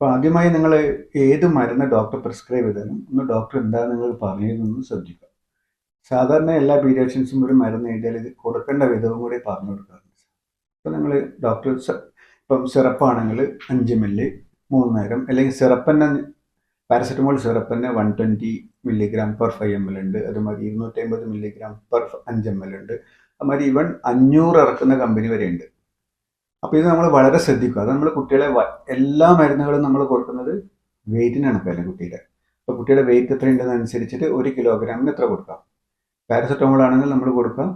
അപ്പോൾ ആദ്യമായി നിങ്ങൾ ഏത് മരുന്ന് ഡോക്ടർ പ്രിസ്ക്രൈബ് ചെയ്താലും ഒന്ന് ഡോക്ടർ എന്താണ് നിങ്ങൾ പറഞ്ഞതെന്ന് ശ്രദ്ധിക്കുക. സാധാരണ എല്ലാ പീഡിയാട്രിഷ്യൻസും ഒരു മരുന്ന് എഴുതിയാൽ ഇത് കൊടുക്കേണ്ട വിധവും കൂടി പറഞ്ഞു കൊടുക്കാറുണ്ട് അപ്പോൾ നിങ്ങൾ ഡോക്ടർ ഇപ്പം സിറപ്പാണെങ്കിൽ അഞ്ച് മില്ലി മൂന്ന് നേരം അല്ലെങ്കിൽ സിറപ്പ് തന്നെ പാരസെറ്റമോൾ സിറപ്പ് തന്നെ one twenty milligram per five M L ഉണ്ട് അതുമാതിരി ഇരുന്നൂറ്റി അമ്പത് മില്ലിഗ്രാം പെർ അഞ്ച് എം എൽ ഉണ്ട് അതുമാതിരി ഇവൺ അഞ്ഞൂറ് ഇറക്കുന്ന കമ്പനി വരെ ഉണ്ട്. അപ്പോൾ ഇത് നമ്മൾ വളരെ ശ്രദ്ധിക്കുക. അത് നമ്മൾ കുട്ടികളെ എല്ലാ മരുന്നുകളും നമ്മൾ കൊടുക്കുന്നത് വെയിറ്റിനാണ് കണക്കല്ല കുട്ടിയുടെ. അപ്പോൾ കുട്ടിയുടെ വെയിറ്റ് എത്ര ഉണ്ടെന്ന് അനുസരിച്ചിട്ട് ഒരു കിലോഗ്രാമിന് എത്ര കൊടുക്കാം? പാരസെറ്റമോൾ ആണെങ്കിൽ നമ്മൾ കൊടുക്കാം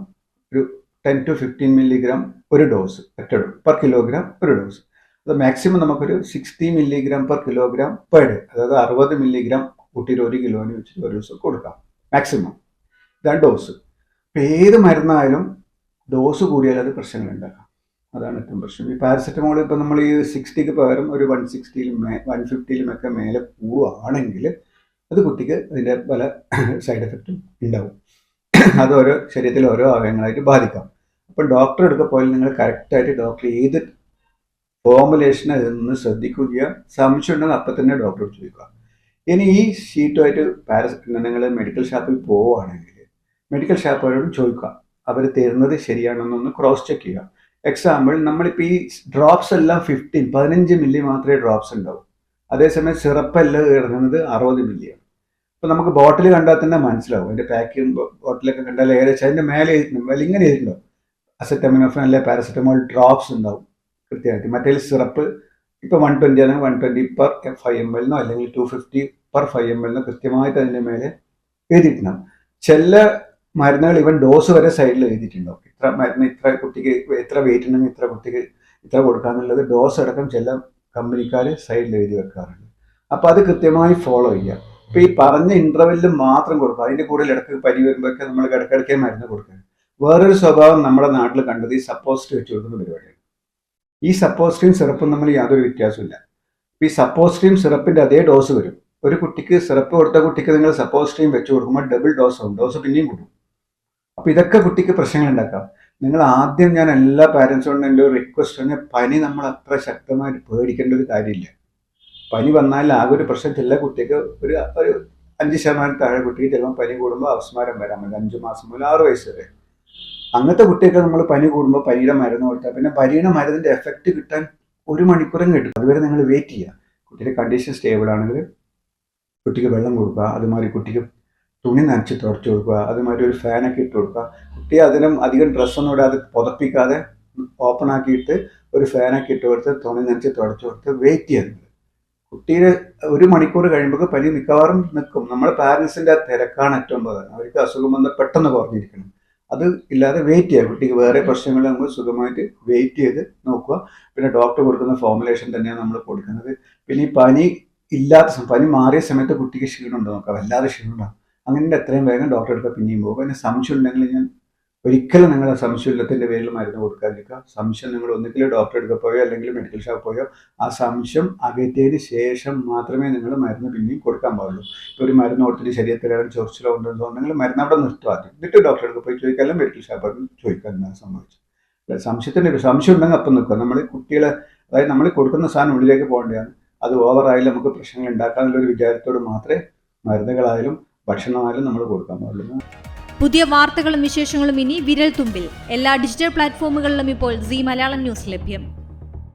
ഒരു ടെൻ ടു ഫിഫ്റ്റീൻ മില്ലിഗ്രാം ഒരു ഡോസ് ഒറ്റ പെർ കിലോഗ്രാം ഒരു ഡോസ് അത് മാക്സിമം നമുക്കൊരു sixty milligram per kilogram per day അതായത് അറുപത് മില്ലിഗ്രാം കുട്ടിയുടെ ഒരു കിലോന് വെച്ചിട്ട് ഒരു ദിവസം കൊടുക്കാം മാക്സിമം ഇതാണ് ഡോസ് ഏത് മരുന്നായാലും ഡോസ് കൂടിയാൽ അത് പ്രശ്നങ്ങൾ ഉണ്ടാക്കാം അതാണ് ഏറ്റവും പ്രശ്നം. ഈ പാരസെറ്റമോൾ ഇപ്പം നമ്മൾ ഈ സിക്സ്റ്റിക്ക് പകരം ഒരു വൺ സിക്സ്റ്റിയിലും മേ വൺ ഫിഫ്റ്റിയിലും ഒക്കെ മേലെ പോവുകയാണെങ്കിൽ അത് കുട്ടിക്ക് അതിന്റെ പല സൈഡ് എഫക്റ്റും ഉണ്ടാവും. അത് ഓരോ ശരീരത്തിൽ ഓരോ അവയവങ്ങളായിട്ട് ബാധിക്കാം. അപ്പം ഡോക്ടർ എടുക്ക പോയാൽ നിങ്ങൾ കറക്റ്റായിട്ട് ഡോക്ടർ ഏത് ഫോമുലേഷൻ അതൊന്ന് ശ്രദ്ധിക്കുക സംശയം ഉണ്ടെങ്കിൽ അപ്പം തന്നെ ഡോക്ടറോട് ചോദിക്കുക. ഇനി ഈ ഷീറ്റുമായിട്ട് പാരസെറ്റമോൾ നിങ്ങൾ മെഡിക്കൽ ഷാപ്പിൽ പോവുകയാണെങ്കിൽ മെഡിക്കൽ ഷാപ്പുകാരോട് ചോദിക്കുക. അവർ തരുന്നത് ശരിയാണെന്നൊന്ന് ക്രോസ് ചെക്ക് ചെയ്യുക. എക്സാമ്പിൾ നമ്മളിപ്പോൾ ഈ ഡ്രോപ്സ് എല്ലാം ഫിഫ്റ്റീൻ പതിനഞ്ച് മില്ലി മാത്രമേ ഡ്രോപ്സ് ഉണ്ടാവും. അതേസമയം സിറപ്പ് എല്ലാം ഇറങ്ങുന്നത് അറുപത് മില്ലിയാണ് അപ്പോൾ നമുക്ക് ബോട്ടിൽ കണ്ടാൽ തന്നെ മനസ്സിലാവും. അതിന്റെ പാക്കിങ് ബോട്ടിലൊക്കെ കണ്ടാൽ ഏകദേശം അതിന്റെ മേലെ മേലെ ഇങ്ങനെ എഴുതിയിട്ടുണ്ടാവും. അസറ്റമിനോഫൻ അല്ലെ പാരസെറ്റമോൾ ഡ്രോപ്സ് ഉണ്ടാവും കൃത്യമായിട്ട്. മറ്റേ സിറപ്പ് ഇപ്പോൾ വൺ ട്വന്റി ആണെങ്കിൽ one twenty per five M എൽന്നോ അല്ലെങ്കിൽ two fifty per five M എൽന്നോ കൃത്യമായിട്ട് അതിന്റെ മേലെ എഴുതിയിട്ടുണ്ടാവും. ചില മരുന്നുകൾ ഇവൻ ഡോസ് വരെ സൈഡിൽ എഴുതിയിട്ടുണ്ടാവും ഇത്ര മരുന്ന് ഇത്ര കുട്ടിക്ക് എത്ര വെയിറ്റ് ഉണ്ടെങ്കിൽ ഇത്ര കുട്ടിക്ക് ഇത്ര കൊടുക്കാന്നുള്ളത് ഡോസ് അടക്കം ചില കമ്പനിക്കാർ സൈഡിൽ എഴുതി വെക്കാറുണ്ട്. അപ്പോൾ അത് കൃത്യമായി ഫോളോ ചെയ്യുക. അപ്പം ഈ പറഞ്ഞ ഇന്റർവെല്ലിൽ മാത്രം കൊടുക്കുക അതിന്റെ കൂടുതൽ ഇടയ്ക്ക് പനി വരുമ്പോഴൊക്കെ നമ്മൾ ഇടയ്ക്കിടയ്ക്ക് മരുന്ന് കൊടുക്കുക വേറൊരു സ്വഭാവം നമ്മുടെ നാട്ടിൽ കണ്ടത് ഈ സപ്പോസ്റ്റ് വെച്ച് കൊടുക്കുന്ന പരിപാടിയാണ്. ഈ സപ്പോസ്റ്റിയും സിറപ്പും നമ്മൾ യാതൊരു വ്യത്യാസമില്ല ഈ സപ്പോസ്റ്റിയും സിറപ്പിന്റെ അതേ ഡോസ് വരും. ഒരു കുട്ടിക്ക് സിറപ്പ് കൊടുത്ത കുട്ടിക്ക് നിങ്ങൾ സപ്പോസ്റ്റിയും വെച്ച് കൊടുക്കുമ്പോൾ ഡബിൾ ഡോസ് ആവും. ഡോസ് പിന്നെയും കൂടും. അപ്പൊ ഇതൊക്കെ കുട്ടിക്ക് പ്രശ്നങ്ങൾ ഉണ്ടാക്കാം. നിങ്ങൾ ആദ്യം ഞാൻ എല്ലാ പാരൻസോടും എന്റെ ഒരു റിക്വസ്റ്റ് ആണ് പനി നമ്മൾ അത്ര ശക്തമായിട്ട് പേടിക്കേണ്ട ഒരു കാര്യമില്ല. പനി വന്നാൽ ആകെ ഒരു പ്രശ്നം ചില കുട്ടിക്ക് ഒരു ഒരു അഞ്ച് ശതമാനം താഴെ കുട്ടിക്ക് ചിലപ്പോൾ പനി കൂടുമ്പോൾ അവസ്മാരം വരാൻ പറ്റും അഞ്ച് മാസം മുതൽ ആറ് വയസ്സ് വരെ. അങ്ങനത്തെ കുട്ടിയൊക്കെ നമ്മൾ പനി കൂടുമ്പോൾ പനിയുടെ മരുന്ന് കൊടുത്താൽ പിന്നെ പനിയുടെ മരുന്നിന്റെ എഫക്റ്റ് കിട്ടാൻ ഒരു മണിക്കൂറും കിട്ടും അതുവരെ നിങ്ങൾ വെയിറ്റ് ചെയ്യുക. കുട്ടിയുടെ കണ്ടീഷൻ സ്റ്റേബിൾ ആണെങ്കിൽ കുട്ടിക്ക് വെള്ളം കൊടുക്കുക. അതുമാതിരി കുട്ടിക്ക് തുണി നനച്ച് തുടച്ചു കൊടുക്കുക അതുമാതിരി ഒരു ഫാനൊക്കെ ഇട്ട് കൊടുക്കുക. കുട്ടിയെ അതിനും അധികം ഡ്രസ്സൊന്നും ഇടാതെ പുതപ്പിക്കാതെ ഓപ്പൺ ആക്കിയിട്ട് ഒരു ഫാനൊക്കെ ഇട്ട് കൊടുത്ത് തുണി നനച്ച് തുടച്ചു കൊടുത്ത് വെയിറ്റ് ചെയ്യുന്നത്. കുട്ടിയുടെ ഒരു മണിക്കൂർ കഴിയുമ്പോൾ പനി മിക്കവാറും നിൽക്കും. നമ്മൾ പാരൻസിന്റെ ആ തിരക്കാണ് ഏറ്റവും പ്രധാനം. അവർക്ക് അസുഖം വന്ന് പെട്ടെന്ന് കുറഞ്ഞിരിക്കണം. അത് ഇല്ലാതെ വെയിറ്റ് ചെയ്യുക. കുട്ടിക്ക് വേറെ പ്രശ്നങ്ങൾ നമ്മൾ സുഖമായിട്ട് വെയിറ്റ് ചെയ്ത് നോക്കുക. പിന്നെ ഡോക്ടർ കൊടുക്കുന്ന ഫോർമുലേഷൻ തന്നെയാണ് നമ്മൾ കൊടുക്കുന്നത്. പിന്നെ ഈ പനി ഇല്ലാത്ത പനി മാറിയ സമയത്ത് കുട്ടിക്ക് ക്ഷീണം ഉണ്ടോ നോക്കാം. വല്ലാതെ ക്ഷീണം ഉണ്ടാകും അങ്ങനെ എത്രയും വേഗം ഡോക്ടറെ അടുത്ത് പിന്നെയും പോകും. പിന്നെ സംശയം ഉണ്ടെങ്കിൽ ഞാൻ ഒരിക്കലും നിങ്ങൾ സംശയമില്ലത്തിന്റെ പേരിൽ മരുന്ന് കൊടുക്കാതിരിക്കുക. സംശയം നിങ്ങൾ ഒന്നുകിൽ ഡോക്ടറെ അടുത്ത് പോയോ അല്ലെങ്കിൽ മെഡിക്കൽ ഷോപ്പ് പോയോ ആ സംശയം അകറ്റിയതിന് ശേഷം മാത്രമേ നിങ്ങൾ മരുന്ന് പിന്നെയും കൊടുക്കാൻ പാടുള്ളൂ. ഇപ്പോൾ ഒരു മരുന്ന് കൊടുത്തിട്ട് ശരീരത്തിലാണ് ചൊറിച്ചിലോ ഉണ്ടെന്ന് തോന്നുന്നെങ്കിൽ മരുന്ന് അവിടെ നിർത്തുക. എന്നിട്ട് ഡോക്ടറെ അടുത്ത് പോയി ചോദിക്കാൻ മെഡിക്കൽ ഷോപ്പ് ചോദിക്കാൻ എന്താണ് സംഭവിച്ചത്. സംശയത്തിന്റെ സംശയം ഉണ്ടെങ്കിൽ അപ്പം നിൽക്കുക. നമ്മൾ കുട്ടികളെ അതായത് നമ്മൾ കൊടുക്കുന്ന സാധനം ഉള്ളിലേക്ക് പോകേണ്ടതാണ്. അത് ഓവറായാലും നമുക്ക് പ്രശ്നങ്ങൾ ഉണ്ടാക്കാനുള്ള ഒരു വിചാരത്തോട് മാത്രമേ മരുന്നുകളായാലും ഭക്ഷണമായാലും നമ്മൾ കൊടുക്കാൻ പാടുള്ളൂ പുതിയ വാർത്തകളും വിശേഷങ്ങളും ഇനി വിരൽ തുമ്പിൽ എല്ലാ ഡിജിറ്റൽ പ്ലാറ്റ്ഫോമുകളിലും ഇപ്പോൾ സി മലയാളം ന്യൂസ് ലഭ്യം.